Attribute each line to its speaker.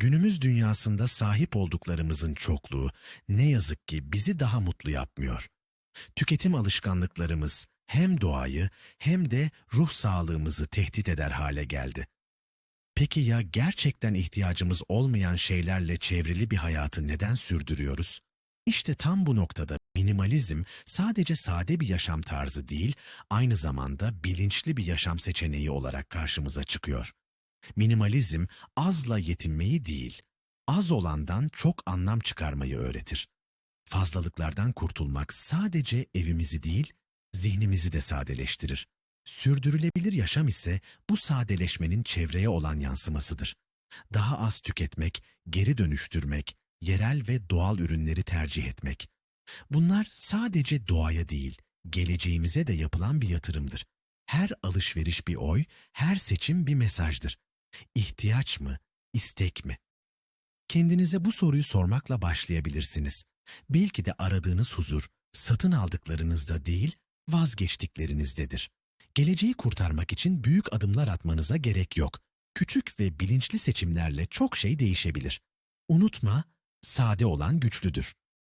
Speaker 1: Günümüz dünyasında sahip olduklarımızın çokluğu ne yazık ki bizi daha mutlu yapmıyor. Tüketim alışkanlıklarımız hem doğayı hem de ruh sağlığımızı tehdit eder hale geldi. Peki ya gerçekten ihtiyacımız olmayan şeylerle çevrili bir hayatı neden sürdürüyoruz? İşte tam bu noktada minimalizm sadece sade bir yaşam tarzı değil, aynı zamanda bilinçli bir yaşam seçeneği olarak karşımıza çıkıyor. Minimalizm azla yetinmeyi değil, az olandan çok anlam çıkarmayı öğretir. Fazlalıklardan kurtulmak sadece evimizi değil, zihnimizi de sadeleştirir. Sürdürülebilir yaşam ise bu sadeleşmenin çevreye olan yansımasıdır. Daha az tüketmek, geri dönüştürmek, yerel ve doğal ürünleri tercih etmek. Bunlar sadece doğaya değil, geleceğimize de yapılan bir yatırımdır. Her alışveriş bir oy, her seçim bir mesajdır. İhtiyaç mı, istek mi? Kendinize bu soruyu sormakla başlayabilirsiniz. Belki de aradığınız huzur, satın aldıklarınızda değil, vazgeçtiklerinizdedir. Geleceği kurtarmak için büyük adımlar atmanıza gerek yok. Küçük ve bilinçli seçimlerle çok şey değişebilir. Unutma, sade olan güçlüdür.